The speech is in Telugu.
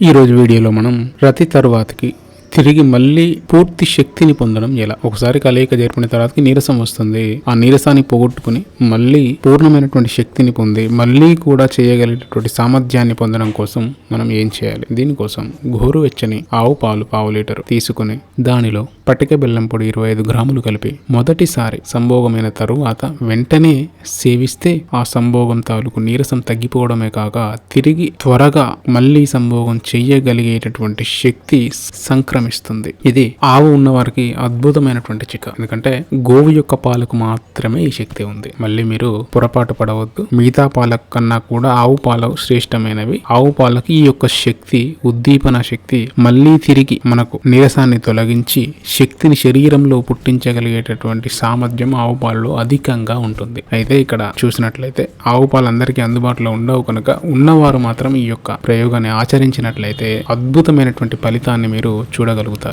ఈ రోజు వీడియోలో మనం రతి తరువాతకి తిరిగి మళ్ళీ పూర్తి శక్తిని పొందడం ఎలా? ఒకసారి కలయిక జరిపిన తర్వాతకి నీరసం వస్తుంది. ఆ నీరసాన్ని పోగొట్టుకుని మళ్ళీ పూర్ణమైనటువంటి శక్తిని పొంది మళ్ళీ కూడా చేయగలిగేటటువంటి సామర్థ్యాన్ని పొందడం కోసం మనం ఏం చేయాలి? దీనికోసం గోరువెచ్చని ఆవు పాలు పావు లీటరు తీసుకుని దానిలో పటిక బెల్లం పొడి ఇరవై ఐదు గ్రాములు కలిపి మొదటిసారి సంభోగమైన తరువాత వెంటనే సేవిస్తే ఆ సంభోగం తాలూకు నీరసం తగ్గిపోవడమే కాక తిరిగి త్వరగా మళ్ళీ సంభోగం చెయ్యగలిగేటటువంటి శక్తి ఇస్తుంది ఇది ఆవు ఉన్న వారికి అద్భుతమైనటువంటి చిక్క ఎందుకంటే గోవు యొక్క పాలకు మాత్రమే ఈ శక్తి ఉంది. మళ్ళీ మీరు పొరపాటు పడవద్దు. మిగతా పాల కన్నా కూడా ఆవు పాలు శ్రేష్టమైనవి. ఆవు పాలకి ఈ యొక్క శక్తి ఉద్దీపన శక్తి మళ్ళీ తిరిగి మనకు నీరసాన్ని తొలగించి శక్తిని శరీరంలో పుట్టించగలిగేటటువంటి సామర్థ్యం ఆవు పాలలో అధికంగా ఉంటుంది. అయితే ఇక్కడ చూసినట్లయితే ఆవు పాలు అందరికీ అందుబాటులో ఉండవు కనుక ఉన్నవారు మాత్రం ఈ యొక్క ప్రయోగాన్ని ఆచరించినట్లయితే అద్భుతమైనటువంటి ఫలితాన్ని మీరు Golgota.